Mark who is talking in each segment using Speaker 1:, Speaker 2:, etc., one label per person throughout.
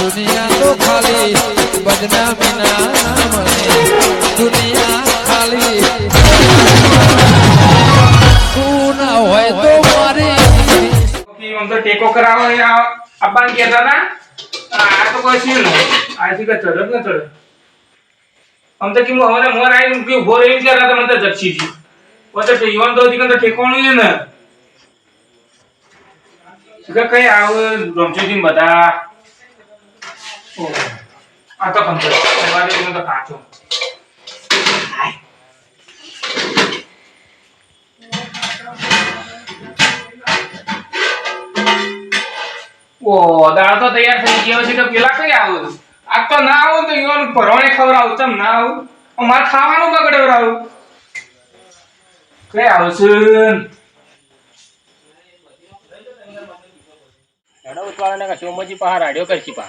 Speaker 1: દુનિયા તો ખાલી બદનામી ના દુનિયા ખાલી. તું ના હોય તો મારી
Speaker 2: આમ તો ટેકો કરાવો આ તો કોઈ છે હવે મોર આવીને કે ઊભો રહીને કહેતા હતા, મને તો જક્ષી તો ઈવન તો ને. કઈ આવ રમચોજી બધા? આ દાળ તો તૈયાર થઈ ગયો છે તો પેલા કઈ આવું આ તો ના આવું તો ઈવન ભરવાને આવું તમ ના આવું? મારે ખાવાનું બગડવડાવું કઈ આવશે?
Speaker 3: દાડો ઉતવાળાને કે સોમજી પા રાડ્યો કરશી પા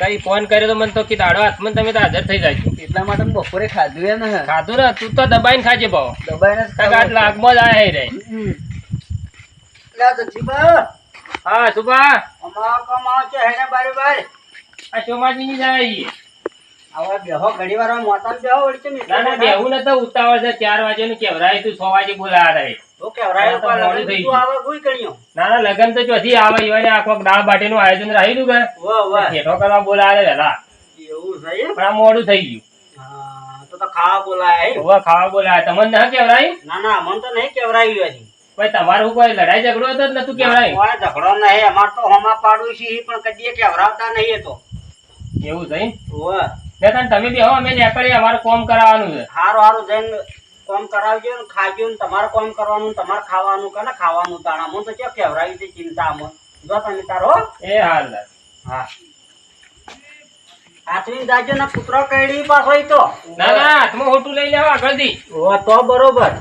Speaker 3: કઈ ફોન કર્યો તો મને તો કે દાડો હાથમાં તમે તો હાજર થઈ જાય
Speaker 4: એટલા માટે બપોરે ખાધું એ ને
Speaker 3: ખાધું ને તું તો દબાઈને ખાજે ભાવ
Speaker 4: દબાઈને જ ખાધું.
Speaker 3: જ આયા રે.
Speaker 4: હમ. લે દક્ષિબા,
Speaker 3: હા સુભા.
Speaker 4: અમારા કામ છે હેને બારે બારે.
Speaker 3: આ સોમાજી ની જાય ઈ.
Speaker 4: બેહો ઘડી વાર આમ બેહો વળી ને
Speaker 3: ના ના બેહું નતો ઉતાવળ છે ચાર વાગે નું કેવરાય તું છ વાગે બોલાવા રે
Speaker 4: તો કેવરાયો
Speaker 3: આ તો મોડું થઈ
Speaker 4: તું
Speaker 3: ગયું.
Speaker 4: આવે ગુઈ કણ્યો.
Speaker 3: ના ના લગન તો ચોથી આવે ઈવાને આખો દાળ બાટીનું આયોજન રાખ્યું કે
Speaker 4: વાહ, વાહ.
Speaker 3: ઠેઠો કરવા બોલાવે વહેલા
Speaker 4: એવું છે
Speaker 3: પણ આ મોડું થઈ ગયું
Speaker 4: હા, તો તો ખાવા બોલાય એમ?
Speaker 3: ખાવા બોલાવે તમને ના કેવરાય
Speaker 4: ના ના મને તો નહીં કેવરાયું હજી
Speaker 3: ભાઈ તમારું કોઈ લડાઈ ઝઘડો હતો જ નતું કેવરાય
Speaker 4: કોઈ ઝઘડો નહીં અમાર તો હોમા પાડું છે પણ કદી કેવરાવતા નહીં તો
Speaker 3: એવું થઈ
Speaker 4: વાહ.
Speaker 3: ને તને તમે બી હો અમે નીકળીએ અમારે કોમ કરાવવાનું છે.
Speaker 4: હારું હારું જઈને કોમ કરાવજો ને ખાજો ને તમારે કોમ કરવાનું તમારે ખાવાનું કે ને ખાવાનું તાણા મને તો ક્યાં કેવરાવી છે ચિંતામાં? જો તમે તારો
Speaker 3: એ હાલ
Speaker 4: હા. હાથવીને જાજો ને કૂતરો કઈડી પાછો ઈ તો.
Speaker 3: ના ના હાથમાં હોટું લઈ લેવા આગળથી.
Speaker 4: ઓ તો બરોબર.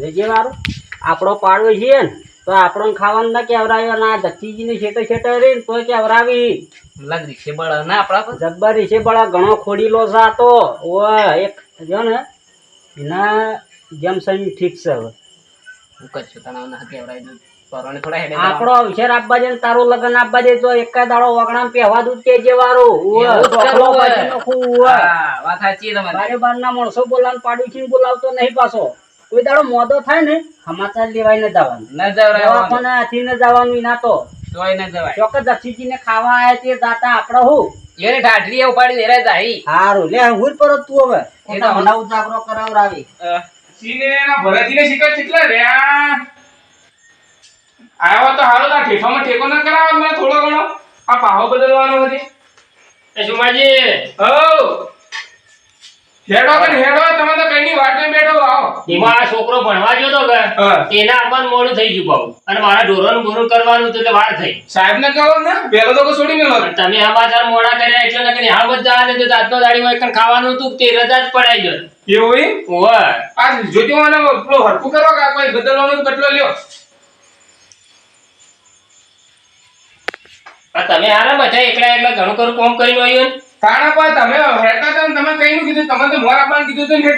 Speaker 4: લેજે મારું. આપણો પાડવો છે ને. તો આપણો ખાવાનું ના કેવરાયો ના દક્ષીજી ને શેટો છેટે રહી તો કેવરાવી. જબ્બર છે બળા ઘણો ખોડીલો છે તો. ઓ એક જો ને એના જેમ સમ ઠીક છે હવે. આપણો અવસર આપવા દે ને તારું લગ્ન આપવા દે તો એક દાડો વગણા પહેવા દઉં તે જે વારું.
Speaker 3: કરવું
Speaker 4: બાજી
Speaker 3: હોય.
Speaker 4: નાખું, ઉવ્વ. બારના માણસો બોલાવ પાડું છે બોલાવતો નહીં પાછો. કોઈ દાડો મોદો થાય ને સમાચાર લેવાય ને જવાનું. કોને આથી ને જવાનું ના તો ચોક્કસ દક્ષિણજી ને ખાવા આયા તે દાતા આપડે હું. હારું લે હુર પર તું હવે.
Speaker 3: એ તો
Speaker 4: મને ઉજાગરો કરાવરાવી.
Speaker 2: સીને ના ભરતજીને શિકાર કેટલા રહ્યા? આવ્યો તો હારો તો આ ઠેકો ના કરાવો મને થોડો ઘણો. આ પાહો બદલવાનો હતી
Speaker 3: એ સુમાજી
Speaker 2: હો હેડો ને હેડો તમે તો કઈની વાટે બેઠો આવો
Speaker 3: એમાં આ છોકરો ભણવા ગયો તો કે
Speaker 2: એના
Speaker 3: તેના મોડું થઈ ગયું ભાવ અને મારા ઢોરોનું બોરું કરવાનું હતું એટલે વાર થઈ.
Speaker 2: સાહેબ ને કહો ને પેલો તો છોડી મેલો
Speaker 3: પણ તમે સમાચાર મોડા કર્યા એટલે હાલ બધા ને તો જાતનો દાડી હોય ખાવાનું હતું તે રજા જ પડાઈ ગયો.
Speaker 2: એવું
Speaker 3: હોય?
Speaker 2: આ જોજો મને પેલો હરખું કરો કે કોઈ બદલવાનો બદલો લ્યો?
Speaker 3: આ તમે હારા બધા એકલા એકલા ઘણું ખરું કોમ કરીને આવ્યું ને?
Speaker 2: તાણા પર તમે હેડતા હતા તમે કઈ કીધું? તમે તો મોર આપવાનું કીધું હતું ને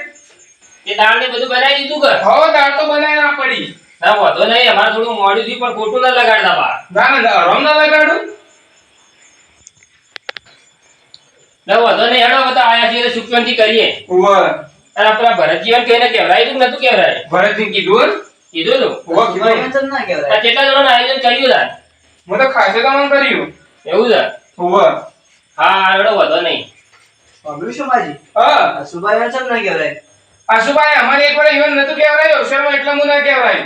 Speaker 3: એ દાળ ને બધું બનાવી દીધું કે?
Speaker 2: હો દાળ તો બનાવી ના પડી.
Speaker 3: ના વાંધો નહીં અમારે થોડું મોડું થયું પણ ખોટું ના લગાડતા બા.
Speaker 2: ના ના રમ ના લગાડું.
Speaker 3: ના વાંધો નહીં હેડો બધા આયા છીએ સુખવંતી કરીએ.
Speaker 2: ઉવા.
Speaker 3: અને આપણા ભરતજીવન કહીને કેવરાયું તું નતું કેવરાય
Speaker 2: ભરતજી કીધું
Speaker 3: કીધું તું.
Speaker 2: ઉવા કીધું
Speaker 4: ના
Speaker 3: કેટલા જણાનું આયોજન કર્યું તાર?
Speaker 2: હું તો ખાસે કામ કર્યું.
Speaker 3: એવું છે?
Speaker 2: ઉવા.
Speaker 3: હા હેડો વાંધો નહીં.
Speaker 2: હા.
Speaker 4: સુભાઈ ચમ ના કહેવાય?
Speaker 2: આશુભાઈ અમારે એક વાર ઇવન નતું કહેવાય અવસરમાં એટલા હું ના કહેવાય.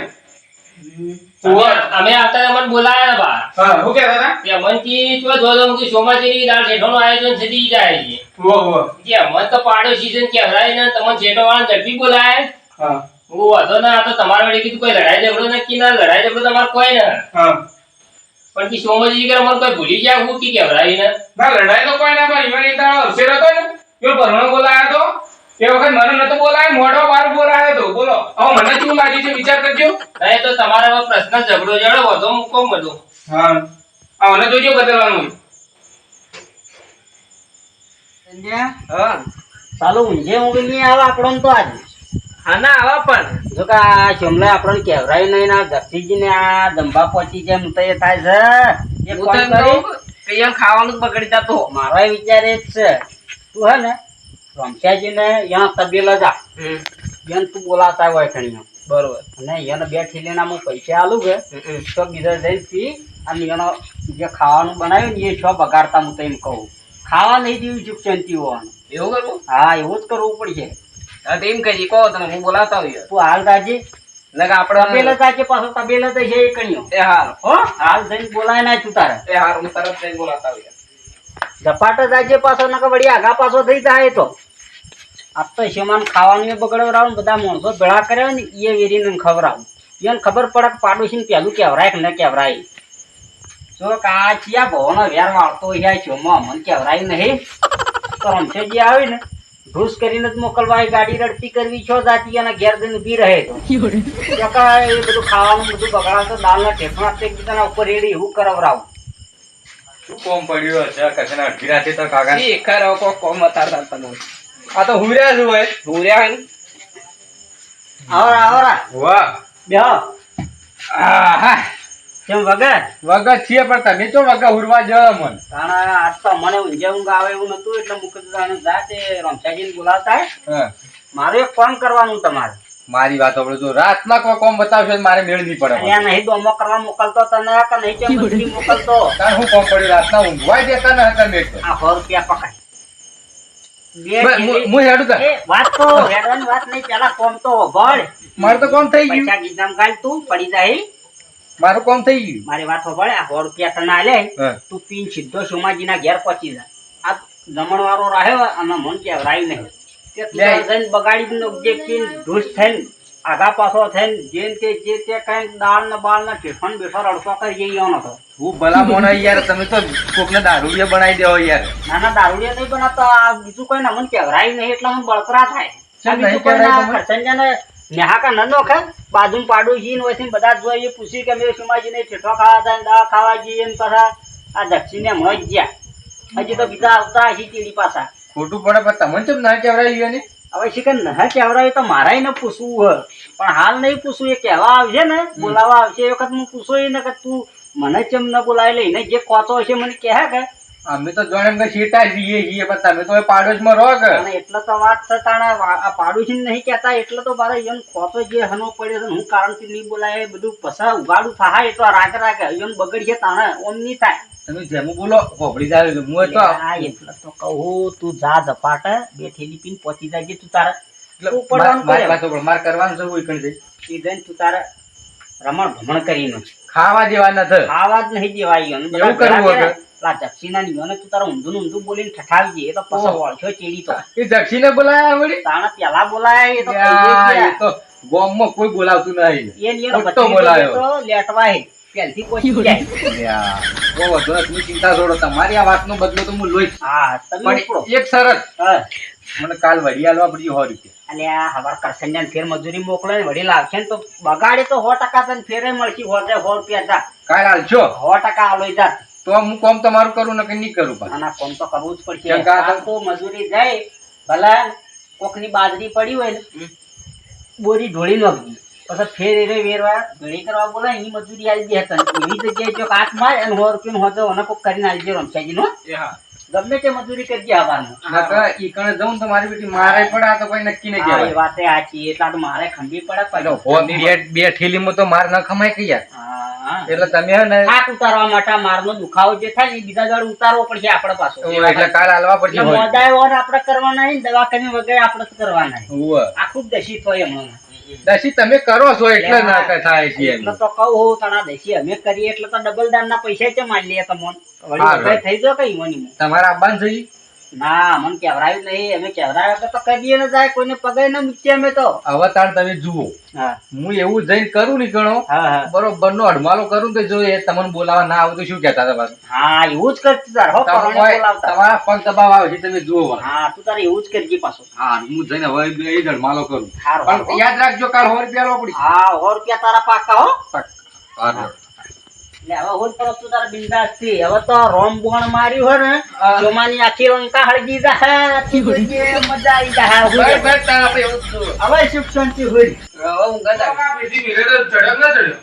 Speaker 3: અમે- અમે આવતા અમને બોલાયા બા
Speaker 2: હા હું કહેતા હતા?
Speaker 3: કે અમનથી ચો જોજો કે સોમાજીની દાળ શેઠોનું આયોજન થતી જાય છે. કે અમન તો પાડો સીઝન કહેવાય ને તમને શેઠો વાળા ઝડપી બોલાય.
Speaker 2: હા.
Speaker 3: વાંધો ના આ તો તમારા વડે કીધું કોઈ લડાઈ ઝઘડો નક્કી ના લડાઈ ઝઘડો તમારે કોઈ ના.
Speaker 2: હા.
Speaker 3: પણ કે સોમજી કે અમને કોઈ ભૂલી ગયા હું કે કહેવાય ને?
Speaker 2: ના લડાઈ તો કોઈ ના પણ મને દાડો અવસર હતો ને પેલો ભરણો બોલાયો તો. એ વખત મને નતો બોલાય મોઢો વાર બોલાયો તો. બોલો હવે મને શું લાગી છે? વિચાર કરજો.
Speaker 3: એ તો તમારા પ્રશ્ન ઝઘડો જડો વધો મૂકો બધું.
Speaker 2: હા. આ મને જોજો બદલવાનું
Speaker 4: હા. ચાલો ઊંઝે ઊંઘ નહીં આવે આપણો તો આજ.
Speaker 3: હા ના આવા પણ.
Speaker 4: જો કે આ શમલા આપણને કહેવરાય નહીં ના ઘસીજી ને આ ધંભા પહોંચી જાય હું તો એ થાય છે. એક
Speaker 3: એમ
Speaker 4: કરી. ખાવાનું બગડી જતો મારો વિચાર એ જ છે. તું હે ને રમશાજીને યા તબેલા જા એને તું બોલાતા હોય ખણી બરોબર. અને એને બે ઠેલીના હું પૈસા આલું કે તો બીજા જઈને પી અને એનો જે ખાવાનું બનાવ્યું ને એ છો બગાડતા હું તો એમ કહું. ખાવા નહીં દેવું ચૂક ચંતી હોવાનું.
Speaker 5: એવું કરવું
Speaker 4: હા એવું જ કરવું પડશે.
Speaker 5: એમ કરી કહો તમે હું બોલાવતા હોઈએ
Speaker 4: તું હાલ તાજી
Speaker 5: નકર આપણે
Speaker 4: તબેલા તાજે પાછો તબેલા તો છે એ કણ્યો.
Speaker 5: એ હાર
Speaker 4: હો? હાલ જઈને બોલાય ના તું તારે.
Speaker 5: એ હાર હું તરત જઈને બોલાવતા હોઈએ
Speaker 4: ઝપાટા તાજે પાછો નકર વળી આગા પાછો થઈ જાય તો. આ તો શેમાન ખાવાનું એ બગડવડાવું બધા માણસો ભેળા કર્યા ને એ વેરીને ખવડાવું. એને ખબર પડે કે પાડોશીને પેલું કહેવરાય કે ન કહેવરાય જો કાચિયા ભવનો વેર વાળતો હોય છે મન કહેવરાય નહીં. તો હમશે જે આવી ને ઘૂસ કરીને જ મોકલવા ગાડી રડતી કરવી છો જાતી અને ઘેર દિન ઊભી રહે તો એ બધું ખાવાનું બધું બગાડાતો દાળના ઠેફણા તે બીજાના ઉપર રેડી એવું કરાવરાવું.
Speaker 6: શું કોમ પડ્યો હશે કશાના અડધી રાતે તો કાકા
Speaker 5: ઈ ખરો કો કોમ અતારતા તમે
Speaker 6: આ તો હુર્યા જ હોય.
Speaker 5: હુર્યા ને?
Speaker 4: આવરા આવરા.
Speaker 6: વાહ.
Speaker 4: બેહો.
Speaker 6: આહા.
Speaker 4: કેમ વગર?
Speaker 6: વગર છીએ પણ તમે તો વગર હુરવા જવા મન.
Speaker 4: તાણા આજ તો મને ઊંઘે ઊંઘ આવે એવું નતું એટલે મુકતદાને જાતે રમસાજીને બોલાવતા. મારે એક ફોન કરવાનું તમારે.
Speaker 6: મારી વાત આપણે જો રાતના કોઈ કોમ બતાવશે તો મારે મેળ નહીં પડે
Speaker 4: અહીંયા નહીં ડોમો કરવા મોકલતો તને કે નહીં કે મંત્રી મોકલતો?
Speaker 6: તાર હું કોમ પડ્યું? રાતના ઊંઘવાય દેતા ન હતા મેં તો.
Speaker 4: આ સો રૂપિયા પકાય બે
Speaker 6: હું- હેડું તાર.
Speaker 4: વાત તો હેડવાની વાત નહીં પેલા કોમ તો ભળ
Speaker 6: મારે તો કોમ થઈ ગયું.
Speaker 4: પૈસા ગીધામ ગાલ તું પડી જાય.
Speaker 6: મારું કોમ થઈ ગયું?
Speaker 4: મારી વાત પડે આ સો રૂપિયા તને આલે તું પીન સીધો સોમાજીના ઘેર પહોંચી જા. આ જમણવારો રહ્યો અને મન નહીં. તે
Speaker 6: લે.
Speaker 4: તારે જઈને બગાડીને જે પીન ઢૂસ થઈને આગા પાછો થઈને જે ને તે જે તે કઈ દાળ ને બાળ ને ટિફન બેઠો રડતો કરી જઈ ગયો નતો.
Speaker 6: હું ભલા મોણા યાર તમે તો કોકને દારૂડિયા બનાવી દેવો યાર.
Speaker 4: ના દારૂડિયા નહીં બનાવતો. આ બીજું કોઈ ના. મન કહેવરાય નહીં એટલે મને બળતરા થાય.
Speaker 6: નહીં
Speaker 4: બીજું કોઈ ના? નેહાકા ન નોખે બાજુ પાડોશી ને વચ્ચે બધા જોઈએ પૂછી કે મેં સુમાજી ને ઠેઠો ખાવા જાય દવા ખાવા જઈએ ને પાછા. આ દક્ષિણ ને હમણાં જ ગયા. હજી તો બીજા આવતા હજી ચીડી પાછા.
Speaker 6: ખોટું પડે પણ તમને ચમ ના કહેવરાય ને
Speaker 4: હવે શિકન ન કહેવરાય તો મારા ને પૂછવું હ પણ હાલ નહીં પૂછવું એ કહેવા આવશે ને બોલાવા આવશે એ વખત હું પૂછો ને કે તું મને ચમ ન બોલાવી લઈને જે કોચો હશે મને કહે કે
Speaker 6: અમે તો જોડે કે શેટા જઈએ છીએ પણ તમે તો પાડોશમાં રહો કે
Speaker 4: એટલે તો વાત છે તાણે પાડોશી નહીં કહેતા એટલે તો મારે એમ ખોતો જે હનો પડ્યો છે ને હું કારણથી નહીં બોલાય બધું પસા ઉગાડું થાય એ તો રાગે રાગ એમ બગડશે તાણે ઓમ નહીં થાય.
Speaker 6: તમે જેમ બોલો પોપડી જાય હું તો.
Speaker 4: એટલે તો કહું તું જા ઝપાટ બે થેલી પીને પહોંચી જાય તું તારે.
Speaker 6: એટલે
Speaker 4: તું પડવાનું કરે.
Speaker 6: મારે કરવાનું છે હું એકણ જઈ.
Speaker 4: તું તારે રમણ ભમણ કરીને.
Speaker 6: ખાવા જેવા નથી
Speaker 4: આવા જ નહીં દેવાય
Speaker 6: એવું કરવું
Speaker 4: ભેળા પેલા દક્ષિણા ની એને તું તારા ઊંધું ઊંધું બોલીને ઠઠાવજે એ તો
Speaker 6: પસો.
Speaker 4: વળખ્યો ચેડી તો.
Speaker 6: એ દક્ષિણે બોલાયા વળી?
Speaker 4: તાણા પેલા બોલાયા એ તો
Speaker 6: એ તો ગામમાં કોઈ બોલાવતું નહીં.
Speaker 4: એ
Speaker 6: ખોટો બોલાયો.
Speaker 4: તો લેટવાય પહેલથી જાય.
Speaker 6: ઓ બહુ વધુ તમે ચિંતા છોડો. તમારી આ વાતનો બદલો તો હું લોહીશ
Speaker 4: હા તમે
Speaker 6: એક શરત. મને કાલ વડી આલવા પડશે સો રૂપિયા
Speaker 4: અને આ હવાર કરસન્યાને ફેર મજૂરી મોકલે ને વડી લાવશે ને તો બગાડે તો સો ટકા તને ફેરે મળશે સો રૂપિયા જા.
Speaker 6: કાલ હાલશો
Speaker 4: સો ટકા આલો જા.
Speaker 6: તો હું કોમ તમારું કરું ને કે નહીં કરું.
Speaker 4: આના કોમ તો કરવું જ પડશે.
Speaker 6: કેમ કે આ તો-
Speaker 4: કાલ તો મજૂરી જાય ભલા કોકની બાજરી પડી હોય ને બોરી ઢોળી નાખી પછી ફેર એને વેરવા ભેળી કરવા બોલાય એની મજૂરી આવી દે હતા. એવી જગ્યાએ જો કાચ માર અને સો રૂપિયાનું હોતો અને કોક કરીને આવી દે રમસાજી નો? ગમે તે મજૂરી કરજે આવવાનું.
Speaker 6: ઈ કણે જઉં તો મારી બેટી મારે પડે તો કોઈ નક્કી નહીં કહેવાય.
Speaker 4: વાતે સાચી. એટલા તો મારે ખંભી પડે
Speaker 6: બે બે ઠેલીમાં તો માર ન ખમાય કે યાર. એટલે તમે હે ને
Speaker 4: હાથ ઉતારવા માટે મારનો દુખાવો જે થાય ને બીજા દાડે ઉતારવો પડશે આપણે પાછો
Speaker 6: એટલે કાલ હાલવા પડશે
Speaker 4: મોદાય ઓર આપણે કરવાના નહીં દવાખાને વગર આપણે જ કરવાના. આખું જ દશી થાય હમણાં
Speaker 6: દશી તમે કરો છો એટલે ના થાય છે એમ.
Speaker 4: એટલે તો કહું હું તણા દશી અમે કરીએ એટલે તો ડબલ દાન ના પૈસા છે મારી લે તમને થઈ ગયો કઈ મોની
Speaker 6: તમારા આબાન થઈ
Speaker 4: ના મને કેવરાયું નહીં. અમે કેવરાયા તો કદીએ ન જાય કોઈને પગે ન મૂકીએ અમે તો.
Speaker 6: હવે તાર તમે જુઓ.
Speaker 4: હું.
Speaker 6: એવું જઈને કરું ને ગણો. બરોબર નો અડમાલો કરું તો જો એ તમને બોલાવા ના આવું તો શું કહેતા હતા?
Speaker 4: હા એવું જ કરતી તાર. હો
Speaker 6: તમારા પગ દબાવ આવે છે તમે જુઓ
Speaker 4: હા તું તારે એવું જ કરજે પાછું.
Speaker 6: હા હું જઈને હવે એ જ અડમાલો કરું. પણ યાદ રાખજો કાલ સો રૂપિયા આલવા પડી
Speaker 4: હા સો રૂપિયા તારા પાકા હો.
Speaker 6: હારું.
Speaker 4: એટલે હવે હું તરફ તું બિંદાસથી. હવે તો રોમ બોણ માર્યું હોય ને
Speaker 6: હા.
Speaker 4: ચોમાની આખી રંકા હળગી જાહે, મજા આવી જાહે.
Speaker 6: બસ, બસ, એવું
Speaker 4: હવે સુખ શાંતિ હોય.
Speaker 6: હવે ઊંઘ જ આવે.
Speaker 2: મિલે તો ચડ્યો ના ચડ્યો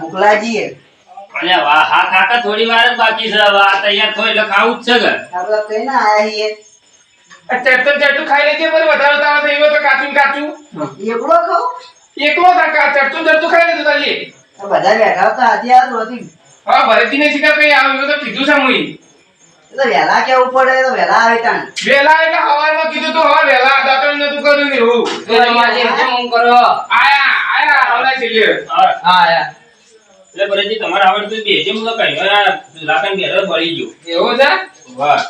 Speaker 4: ભૂખલાજી
Speaker 3: અલ્યા વાહ હા કાકા થોડી વાર બાકી છે. હવે આ તૈયાર એટલે જ છે કે
Speaker 6: આપણે કઈ ના આયા છીએ
Speaker 2: આ ચડતું ચડતું ખાઈ લેજે પર વધારે તાવ થઈ ગયો તો કાચું કાચું.
Speaker 6: એકલો ખાવ
Speaker 2: એકલો થા ચડતું ચડતું ખાઈ લેતું તાલી
Speaker 6: બધા બેઠા હતા આથી આ રોતી
Speaker 2: હા ભરતજીને શીખા કઈ આવ્યું તો કીધું છે મુઈ.
Speaker 6: તો વહેલા કેવું પડે તો વહેલા આવે તાણ
Speaker 2: વેલા એટલે હવારમાં કીધું તું હવે વેલા દાતણ નતું કર્યું ને એવું આયા આયા આવડા છેલ્લે
Speaker 3: હા. એટલે ભરતજી તમારે આવડતું બે મુલો કહ્યું આ ઘેર બળી ગયું.
Speaker 2: એવું છે?
Speaker 3: વાહ.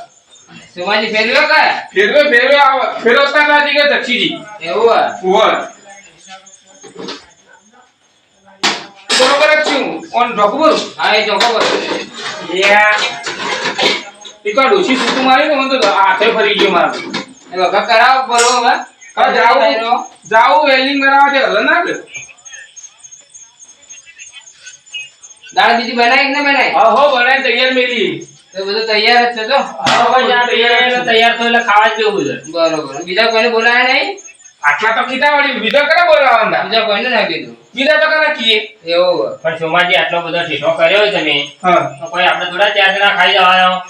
Speaker 2: ફેરવે ફેરવે આવો. ફેરવતા નથી કે દક્ષીજી બરોબર છું ઓન ઢોકબુર યા ઈ તો ડોશી સૂતું મારી ને મને તો હાથે ફરી ગયો મારો. હા જાવું જાવું વેલ્ડિંગ કરાવવા દે હલે ના કે
Speaker 5: દાળ બીજી બનાવી કે ના બનાવી?
Speaker 2: હા હો બનાય તૈયાર મેલી.
Speaker 5: તો બધું તૈયાર જ છે તો?
Speaker 3: હા, તૈયાર તૈયાર તો એટલે ખાવા જ દેવું છે.
Speaker 5: બરોબર. બીજા કોઈને બોલાયા નહીં?
Speaker 2: આટલા તો કીધા વળી બીજા કરે બોલાવાના
Speaker 5: બીજા કોઈને ના કીધું.
Speaker 2: બીજા તો કરે કીએ?
Speaker 5: એવું
Speaker 3: પણ સોમાજી આટલો બધો ઠેઠો કર્યો તમે.
Speaker 2: હા.
Speaker 3: તો કોઈ આપણે થોડા ચાર જણા ખાઈ જવાનો.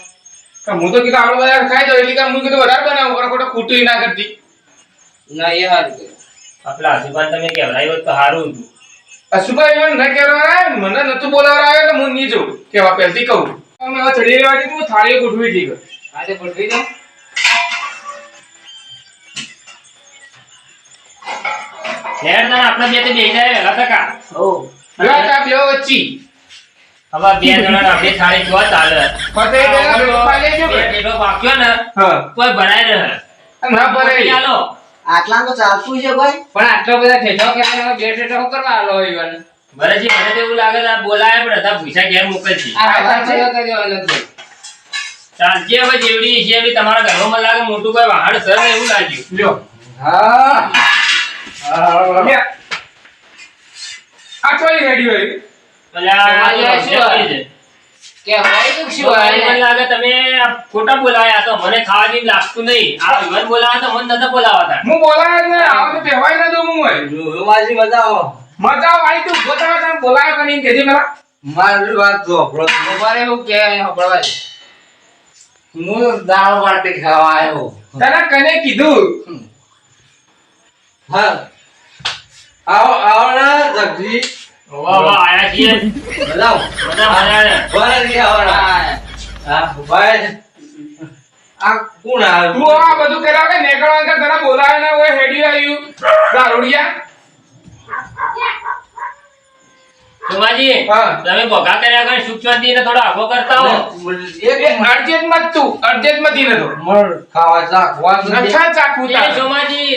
Speaker 2: તો હું તો કીધું આપણે બધા ખાઈ જાવ એટલે કે હું કીધું વધારે બનાવું ખોટો ખોટો ખૂટી ના કરતી.
Speaker 5: ના એ સારું કર્યું
Speaker 3: આપલા હસુભાન તમે કહેવાય તો સારું હતું.
Speaker 2: અશુભાઈ મને ના કહેવાય મને નતું બોલાવવા આવ્યો એટલે હું નહીં જઉં કેવા પહેલથી કહું. અમે ચડી રહેવા દીધું થાળીઓ ગોઠવી દીધી
Speaker 5: આજે ગોઠવી દો.
Speaker 3: હેડ તને આપણે બે તે બેહી જાય વેલા તકા
Speaker 6: ઓ.
Speaker 2: હવે તા બે વચ્ચી.
Speaker 3: હવે બે જણા આપણે થાળી જો ચાલે.
Speaker 2: ફતે પેલા પપ્પા લેજો કે.
Speaker 3: ટેટો પાક્યો ને
Speaker 2: હા.
Speaker 3: કોઈ ભરાય રહે
Speaker 2: ના ભરે
Speaker 3: ચાલો
Speaker 6: આટલા તો ચાલતું છે ભાઈ.
Speaker 5: પણ આટલો બધા ઠેઠો કરીને બે ઠેઠો કરવા આલો ઈવન?
Speaker 3: ભરતજી મને તો એવું લાગે છે આ બોલાય પણ હતા ભૂસા ઘેર મોકલજી
Speaker 5: આ દેવાનો છે.
Speaker 3: ચાલજે હવે જેવડી છે એવી તમારા ઘરમાં લાગે મોટું કોઈ વાહન સર એવું લાગ્યું.
Speaker 2: લ્યો.
Speaker 5: હા.
Speaker 2: આ કોઈ રેડી હોય.
Speaker 5: કે
Speaker 3: મને ખોટા બોલાયા તો મને ખાવા જેવું લાગતું નહીં. આ વિવાદ બોલાવા તો મને નતા બોલાવાતા.
Speaker 2: હું બોલાય ને આવા તો બેહવાય દઉં હું
Speaker 6: માજી મજા આવો.
Speaker 2: મજા આવી તું પોતા તને બોલાયો કરીને કેજે મેલા
Speaker 6: મારી વાત જો
Speaker 5: તમારે એવું કે છે
Speaker 6: હું દાળ બાટી ખાવા આવ્યો.
Speaker 2: તને કને કીધું?
Speaker 6: હા. આવો આવો ને જગજી.
Speaker 3: વાહ વાહ આયા છીએ.
Speaker 6: બતાવો
Speaker 3: બધા મજા ને
Speaker 6: બરાબર આવવાના હા ભાઈ આ કોણ આવ્યું
Speaker 2: તું આ બધું કરાવે કે નેકળવા કે તને બોલાવે ના હોય હેડી આવ્યું. દારૂડિયા.
Speaker 3: સુમાજી
Speaker 2: હા.
Speaker 3: તમે ભોગા કર્યા કરે સુખ શાંતિ ને થોડો આગો કરતા હો.
Speaker 2: એ માં તું અડજેટમાં દી નતો
Speaker 6: મર ખાવા ચાખવા
Speaker 2: નઠા ચાખું
Speaker 3: એ
Speaker 2: તાર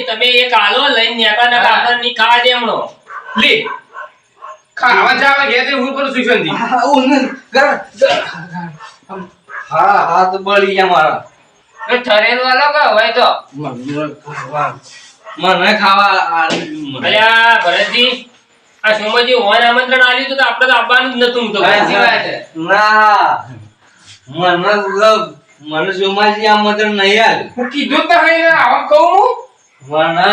Speaker 3: તમે એક આલો લઈને નેકા ના કાપડની ખાવા દે
Speaker 2: લે. ખાવા જાવ ઘેર હું પર સુશંતી
Speaker 6: હા હાથ બળી ગયા મારા.
Speaker 5: ઠરેલું આલો કે હોય તો?
Speaker 6: મને ખાવા.
Speaker 3: અલ્યા ભરતજી આ સોમાજી ઓન આમંત્રણ આલ્યું તો આપણે તો આવવાનું જ નતું તો.
Speaker 6: ના મને મને સોમાજી આમંત્રણ નહીં આવ્યું.
Speaker 2: હું કીધું તો હઈ આવા કહું હું.
Speaker 6: મને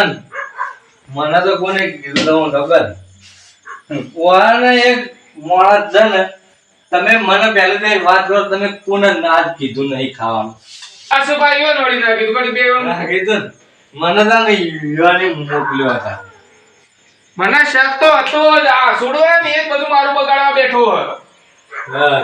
Speaker 6: મને તો કોને કીધું તો કોને એક માણસ છે ને તમે મને પહેલી તો વાત કરો તમે કોને ના જ કીધું નહીં ખાવાનું?
Speaker 2: આ સુભાઈઓ નોડી ના કીધું કડી બે
Speaker 6: ના કીધું મને તો ને મોકલ્યો હતા.
Speaker 2: મને શક તો હતો જ. આ છોડો એમ એક બધું મારું બગાડવા બેઠો હોય.
Speaker 6: હા,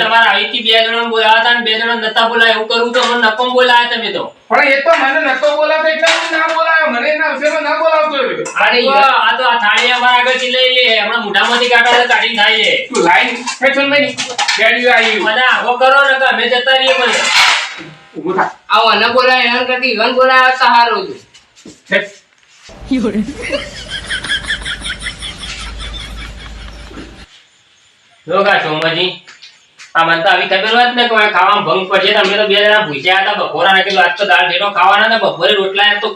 Speaker 3: તમારા અહીંથી બે જણા બોલાયા હતા ને બે જણા નતા બોલાય એવું કરવું તો મને નકોમ બોલાયા તમે તો.
Speaker 2: પણ એ તો મને નતો બોલાતો એટલે હું ના બોલાયો. મને એના વિષયમાં ના બોલાવતો
Speaker 3: અરે આ તો આ થાળી અમારા આગળથી લઈ લે. હમણાં મોઢામાંથી ખાઈ લે.
Speaker 2: તું લાઈન હેઠળ મેની ગાડી આવી.
Speaker 3: મને કરો ને કે અમે જતા રહીએ મને
Speaker 2: ઊભું થા.
Speaker 5: આ મને બોલાય એના કરતી ઈવન બોલાય તો સારું
Speaker 3: જો કા સોમાજી આ મને તો આવી ખબર વાત ને કે ખાવામાં ભંગ પડશે. તો અમે તો બે જણા ભૂસ્યા હતા બપોરા ને કીધું આજ તો દાળ ભેટો ખાવાના ને બપોરે રોટલા તો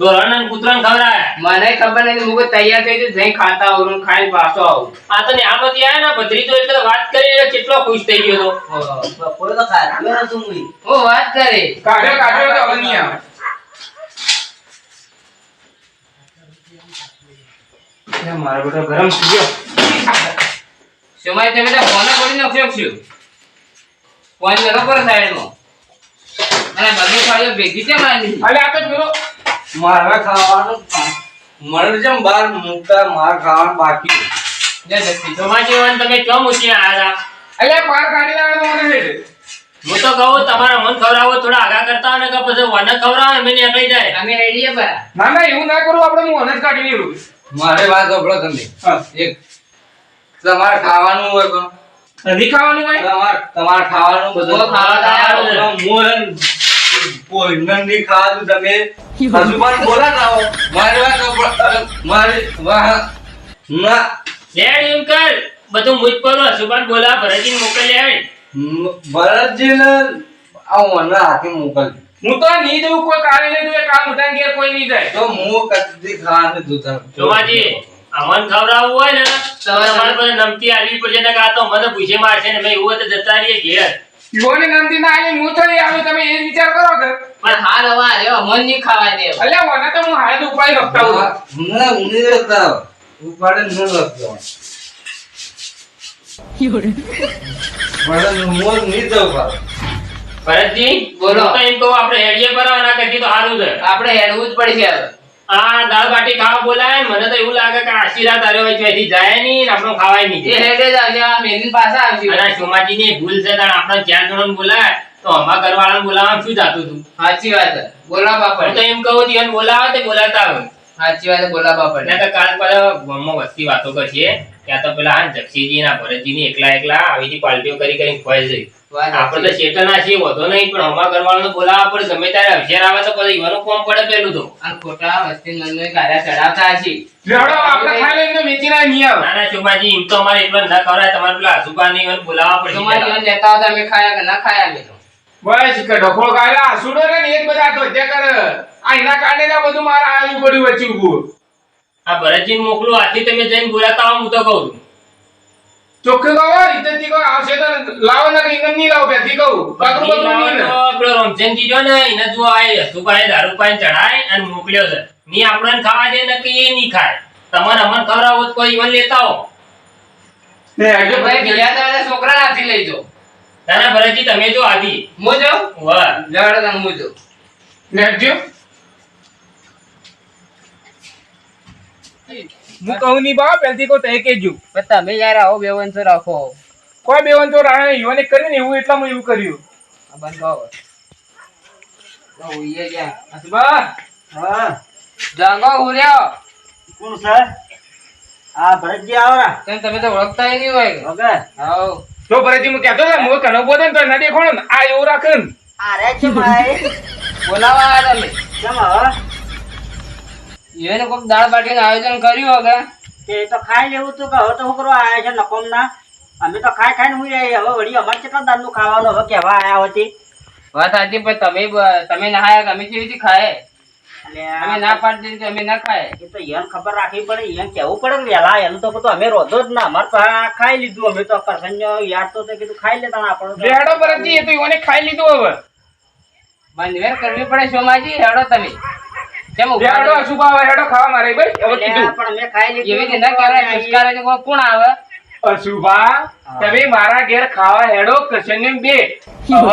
Speaker 3: ઢોરાને ને કૂતરાને ખવડાયા.
Speaker 5: મને ખબર નથી હું તૈયાર થઈ જઉં જઈ ખાતા આવું ખાઈ પાછો આવું.
Speaker 3: આ તો ન્યામાંથી આયા ને ભત્રીજો એટલે વાત કરી કેટલો ખુશ થઈ ગયો તો.
Speaker 6: બપોરે તો ખાધું નતું મુઈ.
Speaker 5: હું વાત કરે.
Speaker 2: કાઢ્યો કાઢ્યો તો હવે નહીં આવે.
Speaker 3: મારો બેટો ગરમ થઈ ગયો.
Speaker 5: તમારે તમે તો ફોન કરી નાખ્યો છું ફોન મેલો પર સાઈડમાં અને બધી થાળીઓ ભેગી છે મારી
Speaker 2: અલે આ તો પેલો
Speaker 6: મારા ખાવાનું મને બાર મૂકતા માર ખાવાનું બાકી
Speaker 5: જય દક્ષિણ
Speaker 3: સોમાજી વન તમે કેમ મૂકી આયા હતા?
Speaker 2: અલ્યા પાર કાઢી લાવે તો મને.
Speaker 3: હું તો કહું તમારા મન ખવડાવો થોડા આગા કરતા હોય ને કે પછી વને ખવડાવો એમને નીકળી જાય.
Speaker 5: અમે રેડીએ બરા?
Speaker 2: ના ના એવું ના કરું આપણે હું જ કાઢી લેવું
Speaker 6: મારે વાત સાંભળો તમે.
Speaker 2: હા.
Speaker 6: એક તમારે ખાવાનું હોય પણ.
Speaker 2: નથી ખાવાનું હોય
Speaker 6: તમારે તમારે ખાવાનું બધું
Speaker 5: ખાવા તૈયાર હોય.
Speaker 6: હું પોઈઝનની ખાધું તમે હજુબાન બોલાતા હો. મારી વાત સાંભળો. મારી ના.
Speaker 3: લેડ એમ કર. બધું મુજ પર સુભાન બોલા? ભરતજી મોકલી આવે
Speaker 6: ભરતજીને આવું મને હાથે મોકલ.
Speaker 2: હું તો નહીં દઉં કોઈ કાલે નહીં કામ ઉઠાઈને કોઈ નહીં જાય.
Speaker 6: તો હું કદી ખાવાનું જોતા
Speaker 3: સોમાજી અમન ખવડાવવું હોય ને તો તમારે પાસે નમતી આવી પડશે ને કે આ તો મને પૂછે મારશે ને મેં એવું હોય તો જતા રહીએ ઘેર.
Speaker 2: યુવાને નમતી ના આવી હું તો આવ્યો તમે એ વિચાર કરો કે
Speaker 5: પણ હાલ હવે આ રહ્યો મન નહીં ખાવા દે
Speaker 2: એટલે મને તો હું હાલ ઉપાય રખતા હું
Speaker 6: ના ઊંઘી રખતા ઉપાડે ન લખતો પણ હું નહીં જઉં પાછો.
Speaker 3: ભરતજી
Speaker 5: બોલો.
Speaker 3: તો એમ કહું આપણે હેડીએ પર ના કરતી તો સારું છે.
Speaker 5: આપણે હેડવું જ પડશે હવે.
Speaker 3: આ દાળ બાટી ખાવા બોલાય? મને તો એવું લાગે કે આશીર્વાદ આલ્યો હોય ત્યાંથી જાય નહીં ને આપણો ખાવાય નહીં.
Speaker 5: એ હેડે જ આવશે આ મેલીન પાસે આવશે.
Speaker 3: અને સોમાજી સોમાજીની ભૂલ છે તાણ આપણે ચાર જણાને બોલાય તો અમા ઘરવાળાને બોલાવવાનું શું જાતું હતું
Speaker 5: સાચી વાત છે. બોલા
Speaker 3: હું તો એમ કહું જીવન બોલાવે તે બોલાતા આવે
Speaker 5: સાચી વાત છે બોલા બાપા
Speaker 3: એટલે તો કાલ પેલા મમ્મો વસ્તી વાતો કરીએ. ત્યાં તો પેલા આ જક્ષીજી ના ભરતજી એકલા એકલા આવી બધી પાર્ટીઓ કરી કરીને ખોઈ જઈ આપણે તો શેઠના છીએ વધો નહીં પણ અમારા ઘરવાળાને બોલાવવા પડે. ગમે ત્યારે અવસર આવે તો પછી ઈવાનું કોમ પડે પેલું તો.
Speaker 5: આ ખોટા વસ્તી નંદ કાર્ય ચડાવતા હશે.
Speaker 2: આપણે વેચી ના
Speaker 3: ના ના એમ તો અમારે એટલો ના ખવડાય. તમારે પેલા ઈવન
Speaker 5: તમારી
Speaker 3: પડશે
Speaker 5: જીવન લેતા હતા અમે ખાયા કે ના ખાયા અમે તો?
Speaker 2: બસ કે ઢોકળો આસુડો ને ધોત્યા કરે. આ એના કારણે જ આ બધું મારા આવેલું પડ્યું વચ્ચે ઉભું.
Speaker 3: આ ભરતજી મોકલો આથી તમે જઈને બોલાતા આવો હું તો કહું છું.
Speaker 2: ચોખ્ખું કહો ઇજ્જતથી કહો આવશે તો લાવો ના કે નહીં લાવો પહેથી કહું. કાકરું
Speaker 3: નહીં
Speaker 2: બાકરું નહીં
Speaker 3: પેલો રમઝાનજી રહ્યો ને એને જો આ હસુભાઈ દારૂ પાઈને ચડાય અને મોકલ્યો છે. ની આપણને ખાવા દે ને કે એ નહીં ખાય. તમારે અમન ખવડાવો તો કોઈ ઈવન લેતા આવો.
Speaker 2: ને આજે
Speaker 5: ભાઈ ગયા તા છોકરા નાથી લઈ જો
Speaker 3: ના ના ભરતજી તમે જો આધી
Speaker 5: હું જો
Speaker 3: વાહ.
Speaker 5: જડ તને ને જો
Speaker 2: હું કહું નહીં બા પહેલથી કહું તે કેજો
Speaker 5: પણ તમે યાર આવો બેવંશો રાખો.
Speaker 2: કોઈ બેવન રાણે યુવાને કર્યું ને એવું એટલામાં એવું કર્યું.
Speaker 5: આ બંધ ઉઈએ ગયા.
Speaker 2: હસબા!
Speaker 6: હા.
Speaker 5: જાગો ઉર્યો.
Speaker 6: કોણ સર આ ભરતજી આવરા
Speaker 5: તેમ તમે તો ઓળખતા નહીં હોય?
Speaker 2: તો ભરેજી હું કહેતો ને હું કનો બોલે ને તો ના દેખોણો ને આ એવું રાખે ને.
Speaker 6: અરે છે ભાઈ.
Speaker 5: બોલાવા તમે.
Speaker 6: કેમ હવે
Speaker 5: એને કોઈક દાળ બાટીનું આયોજન કર્યું હવે.
Speaker 4: એ તો ખાઈ લેવું તું કે હવે તો શું કરવા આયા છે નકોમના. અમે તો ખાઈ ખાઈને રહ્યા હવે વળી અમારે કેટલા દાડનું ખાવાનું હવે કેવા આવ્યા હતી?
Speaker 5: વાત સાચી પણ તમે તમે ના આવ્યા અમે કેવી રીતે ખાય અમે ના પાડી કે અમે ના ખાય
Speaker 4: એ તો એમ ખબર રાખવી પડે એમ કેવું પડે ને વહેલા એનું તો બધું અમે રોધો જ ના. અમારે તો ખાઈ લીધું અમે તો કરસન્યો યાદ તો કીધું ખાઈ લેતા આપણે.
Speaker 2: રેડો ભરતજી એ તો એને ખાઈ લીધું હવે.
Speaker 5: બંધવેર કરવી પડે સોમાજી હેડો તમે. કેમ?
Speaker 2: અશુભા હવે હેડો ખાવા મારે ભાઈ હવે કીધું.
Speaker 4: પણ અમે ખાઈ લીધું
Speaker 5: એવી રીતે ના કરાય પુષ્કાર છે કોણ આવે?
Speaker 2: અશુભા તમે મારા ઘેર ખાવા હેડો કૃષ્ણ બે.
Speaker 5: હેડો.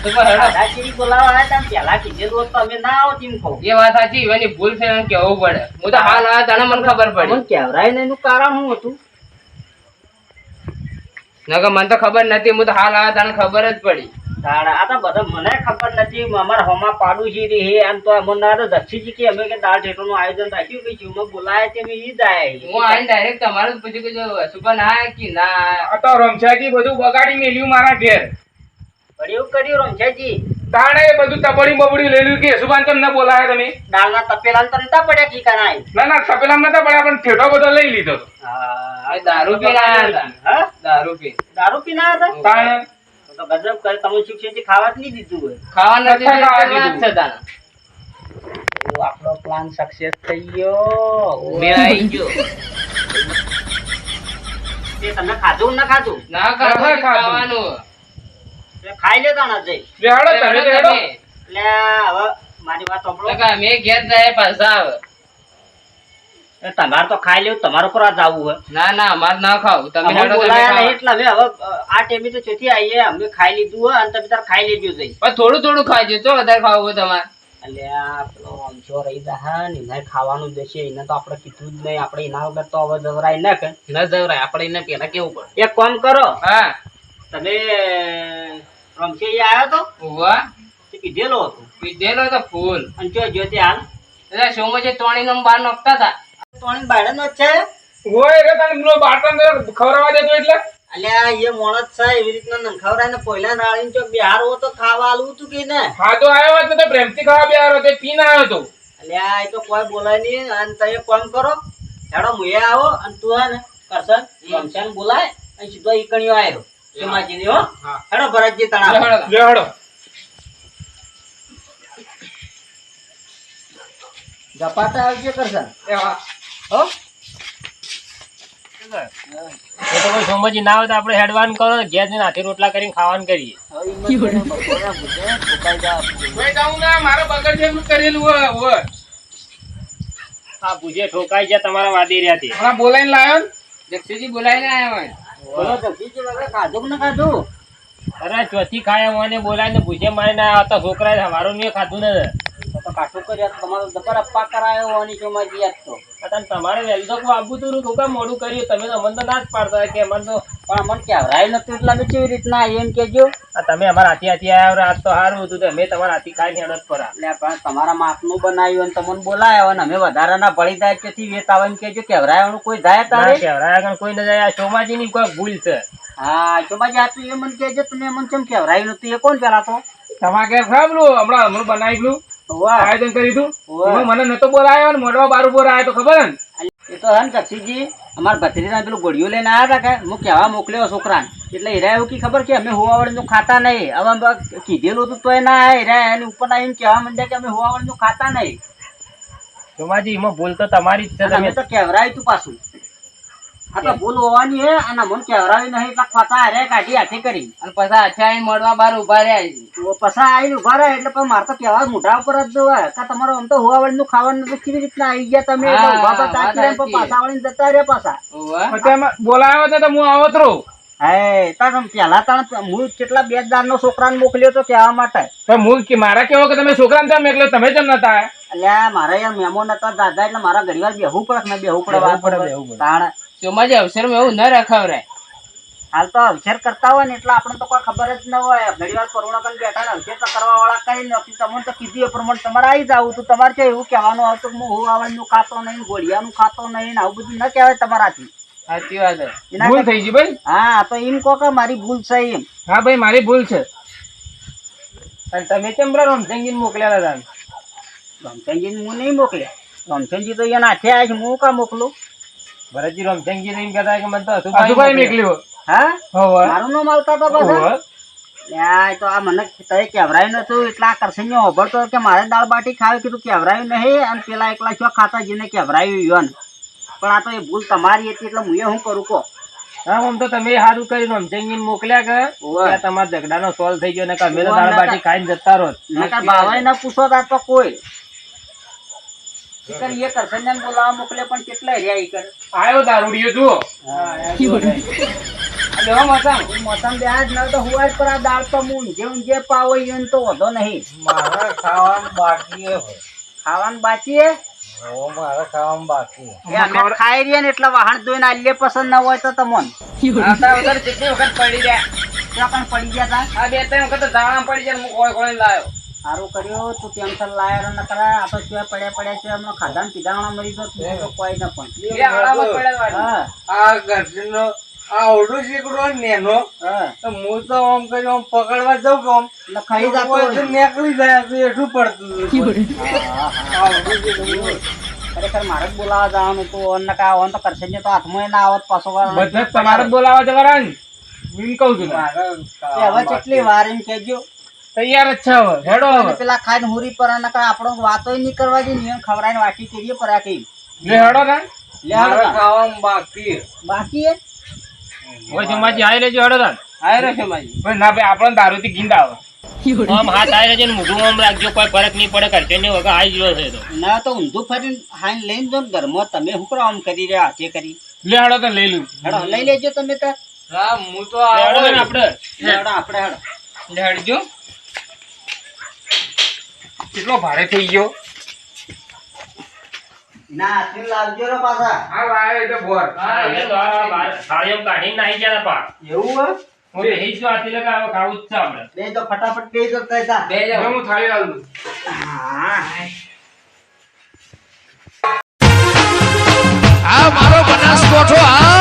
Speaker 4: ને પહેલા કીધેલું હોત તો અમે ના આવત એમ કહું.
Speaker 5: એ વાત સાચી એની ભૂલ છે એમ કેવું પડે. હું તો હાલ આવ્યા તને મને ખબર પડી.
Speaker 4: અમને ને કારણ શું હતું?
Speaker 5: નકર મને તો ખબર નથી હું તો હાલ આવ્યા તને ખબર જ પડી.
Speaker 4: તારા આ તો બધા મને ખબર નથી અમારા હોમાં પાડોશી રે હે. એમ તો અમને તો દક્ષિણજી કે અમે કે દાળ ઠેઠોનું આયોજન રાખ્યું કે જીવમાં બોલાયા તે અમે ઈ જ
Speaker 5: હું આઈને ડાયરેક્ટ તમારું જ પૂછ્યું કે ના કે ના.
Speaker 2: તો રમછાજી બધું બગાડી મેલ્યું મારા ઘેર.
Speaker 4: વળી એવું કર્યું રમછાજી?
Speaker 2: તાણે બધું તપડી બબડી લઈ લીધું કે યશુભાન તમને બોલાયા તમે?
Speaker 4: દાળના તપેલા તો નતા પડ્યા કી
Speaker 2: ના ના તપેલા નતા પડ્યા પણ ઠેઠો બધો લઈ લીધો. તો.
Speaker 4: હા
Speaker 5: દારૂ પીને
Speaker 4: હા?
Speaker 5: દારૂ પી
Speaker 4: દારૂ પીને હતા?
Speaker 2: તાણે?
Speaker 4: તો ગજબ કરે તમે શિક્ષણથી ખાવા જ નહીં દીધું હોય?
Speaker 5: ખાવા નથી દીધું, છે તાને.
Speaker 4: આપણો પ્લાન સક્સેસ થઈ ગયો.
Speaker 5: મેં ગયો.
Speaker 4: તે તમે ખાધું ના ખાધું?
Speaker 5: ના ખાધું ખાવાનું.
Speaker 4: ખાઈ લેતા ના જઈ.
Speaker 2: રેડો તમે. તો
Speaker 4: એટલે હવે મારી વાત સાંભળો.
Speaker 5: મેં ઘેર જાય પાછા આવે.
Speaker 4: તમારે તો ખાઈ લેવું તમારો પર જવું હોય.
Speaker 5: ના ના અમાર ના ખાવ. તમે
Speaker 4: બોલાયા નહીં એટલે હવે હવે આ ટેમે તો ચોથી આવીએ અમે ખાઈ લીધું હોય અને તમે તાર ખાઈ લેજો જઈ.
Speaker 5: પણ થોડું થોડું ખાજો તો વધારે ખાવું હોય તમારે.
Speaker 4: એટલે આપણો અમથો રહી દા ને એને ખાવાનું જશે એને તો આપણે કીધું જ નહીં. આપણે એના વગર તો હવે જવરાય ના કે.
Speaker 5: ન જવરાય આપણે એને પેલા કેવું પડે.
Speaker 4: એક કામ કરો.
Speaker 5: હા.
Speaker 4: તમે રમશે આવ્યો તો?
Speaker 5: વાહ
Speaker 4: પીધેલો કીધેલો હતો.
Speaker 5: પીધેલો તો ફૂલ.
Speaker 4: અને જો જો હાલ.
Speaker 5: એટલે સોમો જે ત્રણેય નો બાર નોખતા હતા
Speaker 4: ત્રણ બાયડા નો છે.
Speaker 2: હોય રે તને પેલો બાટન ખવરાવા દેતો એટલે.
Speaker 4: અલ્યા એ મોણસ છે એવી રીતના નંખાવરાય ને પહેલા નાળીન ચોક બિહાર હો તો ખાવા આલું તું કે ને?
Speaker 2: હા તો આવ્યો હોત તો પ્રેમથી ખાવા બિહાર હતો તે પીને આવ્યો તો.
Speaker 4: અલ્યા એ તો કોઈ બોલાય નહીં અને તમે કોમ કરો. હેડો મુએ આવો અને તું હે ને કરશન રમશાન બોલાય અને સીધો ઈકણીઓ આવ્યો શેમાજી હો. હેડો ભરતજી તણા
Speaker 5: હેડો.
Speaker 2: લે હડો.
Speaker 4: ઝપાટા આવજે કરશન હો?
Speaker 3: સોમજી ના હોય તો આપણે હેડવાન કરો ઘેર જઈને હાથી રોટલા કરીને ખાવાનું કરીએ.
Speaker 2: હા ના મારો
Speaker 3: ભૂજે ઠોકાઈ ગયા તમારા વાદી રહ્યા થી
Speaker 2: હમણાં બોલાઈને લાયો ને?
Speaker 5: જક્ષુજી બોલાવીને આવ્યા હોય.
Speaker 4: બોલો વગર ખાધું કે ખાધું
Speaker 3: અરે ચોથી ખાયા મને બોલાવીને ભૂજે મારીને આવતા છોકરા અમારું નહીં ખાધું ને.
Speaker 4: તો તો કાઠું કર્યા? તમારો જબર અપ્પા કરાયો હોવાની શેમાજી આજ તો.
Speaker 3: અત્યારે તમારે વહેલું તો કોઈ આપવું તું તું મોડું કર્યું. તમે તો અમને તો ના જ પાડતા કે અમને તો
Speaker 4: પણ મને કહેવરાય નતું એટલે અમે કેવી રીતના આવીએ એમ કેજો
Speaker 3: આ તમે અમારા હાથી હાથી આવ્યા આજ તો સારું હતું અમે તમારા હાથી ખાઈને હેડત પરા.
Speaker 4: એટલે પણ તમારા માપનું બનાવ્યું અને તમને બોલાયો અને અમે વધારાના ભળી જાય તેથી વેત આવે એમ કેજો કોઈ જાય તારે?
Speaker 3: કહેવાય કોઈ ન જાય. આ કોઈ ભૂલ છે.
Speaker 4: હા ચોમાજી આ તો એ મને કેજો તમે મને કેમ કહેવરાયું નતું એ કોણ પેલા તો?
Speaker 2: તમારે ઘેર ખાબલું હમણાં હમણાં બનાવી પેલું
Speaker 4: વાહ
Speaker 2: આયોજન કરી તું મને નતો બોલાયો ને મોઢવા બારું આવ્યો તો ખબર ને?
Speaker 4: એ તો હે ને જક્ષીજી અમારા ભત્રીના પેલું ગોળીઓ લઈને આવ્યા હતા કે હું કહેવા મોકલ્યો છોકરાને? એટલે હીરા એવું કી ખબર કે અમે હોવાવાળીનું ખાતા નહીં. હવે કીધેલું હતું તોય ના આયા. હીરા એની ઉપર આવીને કહેવા માંડ્યા કે અમે હોવાવાળીનું ખાતા નહીં.
Speaker 3: સોમાજી એમાં ભૂલ તો તમારી જ છે તમે
Speaker 4: તો કેવરાય તું પાછું. આ ભૂલ હોવાની હે અને મને નહીં એટલે કાઢી હાથે કરી.
Speaker 5: અને મળવા બાર
Speaker 4: ઊભા. આવીને ઊભા રહે એટલે મારે તો કહેવા મોઢા ઉપર જ જોવાય કે તમારો આમ તો હોવાવાળીનું ખાવાનું તો કેવી રીતના આવી ગયા તમે? એટલે ઊભા પર
Speaker 5: વાત
Speaker 4: તાકી રહીને
Speaker 5: સાચી.
Speaker 4: પછી વળીને જતા પાછા.
Speaker 2: ને તો હું આવત રહું.
Speaker 4: હે તાર પેલા તાર હું કેટલા બે હજાર નો છોકરાને મોકલ્યો તો કહેવા માટે.
Speaker 2: તો હું મારા કેવો કે તમે છોકરાને તમે મોકલ્યો? તમે કેમ નતા?
Speaker 4: અલ્યા મારા યાર મેમો નતા દાદા એટલે મારા ઘડીવાર બેહવું પડે ને બેહવું પડે. તાણ
Speaker 5: ચોમાજી અવસરમાં એવું ન રખાવરાય.
Speaker 4: હાલ તો અવસર કરતા હોય ને એટલે આપણે તો કોઈ ખબર જ ન હોય. ઘડીવાર કરુણા કરીને બેઠા ને અવસર તો કરવા વાળા કઈ નથી તમને તો કીધું એ પ્રમાણે તમારે આવી જાવ તો તમારે છે એવું કહેવાનું આવતું કે હું હોવાવાનું ખાતો નહીં ગોળિયાનું ખાતો નહીં ને આવું બધું ન કહેવાય તમારાથી.
Speaker 5: સાચી વાત છે.
Speaker 4: એના
Speaker 2: ભૂલ થઈ ગઈ ભાઈ?
Speaker 4: હા તો એમ કહો કે મારી ભૂલ છે એમ.
Speaker 2: હા ભાઈ મારી ભૂલ છે.
Speaker 3: અને તમે કેમ બરા રમસંગીને મોકલ્યા હતા?
Speaker 4: રમચંદજી હું નહીં મોકલ્યા. રમચંદજી તો એના હાથે આવ્યા છે. હું કા મોકલું?
Speaker 3: ભરતજી રમસંગી એમ કહેતા કે મને તો
Speaker 2: હસુભાઈ નીકળ્યો
Speaker 4: હા. મારું નામ આવતા તો એ તો આ મને તય કહેવરાયું નતું એટલે આ કરસનીઓ હોભળતો કે મારે દાળ બાટી ખાવી કીધું કેવરાયું નહીં અને પેલા એકલા છો ખાતા જેને કેવરાયું યો ને પણ આ તો એ ભૂલ તમારી હતી એટલે હું એ શું કરું કહો.
Speaker 3: હા આમ તો તમે સારું કરીને ને મોકલ્યા કે?
Speaker 4: તમારા
Speaker 3: ત્યાં તમારા ઝઘડાનો સોલ્વ થઈ ગયો ને અમે તો દાળ બાટી ખાઈને જતા રહો
Speaker 4: નકર ના ન પૂછો તો કોઈ. નકર એ કરસન્યાને બોલાવવા મોકલે પણ કેટલા રહ્યા ઈ કર
Speaker 2: આવ્યો દારૂડિયો જુઓ.
Speaker 4: દેવા મોસમ મોસમ બે જ ન તો હુવા જ પર આ દાળ તો હું જે પાવો ઈયોને તો વધો નહીં.
Speaker 6: મારે ખાવાનું બાકી હે.
Speaker 4: ખાવાનું બાકી હે?
Speaker 6: હો, મારે ખાવાનું બાકી
Speaker 4: અમે ખાઈ રહ્યા ને એટલે વાહણ ધોઈને આલ્યે પસંદ ન હોય તો તમોન
Speaker 5: આવતા વખત કેટલી વખત પડી રહ્યા?
Speaker 4: ત્યાં પણ પડી ગયા તા.
Speaker 5: આ બે ત્રણ વખત તો ધાણા પડી ગયા હું કોઈ લાયો.
Speaker 4: સારું કર્યું તું ટેન્શન લાયા ન કરા આ તો ચેવા પડ્યા પડ્યા છે હમણાં ખાધા ને પીધા મરી તો તું તો કોઈ ન પણ.
Speaker 5: એ આળામાં પડ્યા વાળી.
Speaker 4: હા.
Speaker 6: આ ઘરનો આ ઓરડો શીકડો નેનો
Speaker 4: હું.
Speaker 6: તો આમ કરી આમ પકડવા જાઉં કે આમ?
Speaker 4: ખાઈ જતો
Speaker 6: કોઈ તો
Speaker 4: હોય.
Speaker 6: નીકળી જાય તો એટલું પડતું.
Speaker 4: ખરેખર મારે જ બોલાવવા જવાનું તું કા તો કરશે ને તો હાથમાં ના આવત પાછો
Speaker 2: બધા જ તમારે જ બોલાવા જવાના ને. કહું છું
Speaker 4: હવે કેટલી વાર એમ કેજો
Speaker 2: તૈયાર જ છે હવે. હેડો હવે.
Speaker 4: પેલા ખાઈને હુરી પર અन्न આપણો વાતો નહીં કરવા દે ને ખવડાવીને વાટી કરીએ પર આ કઈ
Speaker 2: લે હેડો ને
Speaker 4: લે હાલો
Speaker 6: ખાવાનું બાકી
Speaker 4: બાકી હે?
Speaker 3: હવે જમાજી આવી લેજો હડો તાન
Speaker 5: હાય રે શોમાજી
Speaker 2: ભાઈ ના ભાઈ આપણને દારૂથી ગીંદ આવે.
Speaker 3: આમ હાથ આવી રહેજો ને મોઢું આમ રાખજો કોઈ ફરક નહીં પડે કરશે ને વગર આવી ગયો છે તો.
Speaker 4: ના તો ઊંધું ફરીને હાઈને લઈને જો ને ઘરમાં. તમે શું કરો આમ કરી રહ્યા હાથે કરી?
Speaker 2: લે હાડો તો લઈ લઉં.
Speaker 4: હેડો લઈ લેજો તમે તાર
Speaker 2: હા હું તો
Speaker 3: લેવડો ને આપણે.
Speaker 4: હેડો આપણે હેડો.
Speaker 2: લેડજો કેટલો ભારે થઈ ગયો?
Speaker 4: ના હાથે લાવજો રે પાછા.
Speaker 2: હા લાવે એટલે બોર.
Speaker 3: હા, એટલે તો આ બાર થાળીઓ ગયા પા
Speaker 4: એવું
Speaker 3: હું બેહી જ આથી લગા હવે ખાવું જ છે આપણે.
Speaker 4: બે તો ફટાફટ બે તો કહેતા
Speaker 2: બે હું થાળી લાવું
Speaker 1: આ મારો બનાસકોઠો આ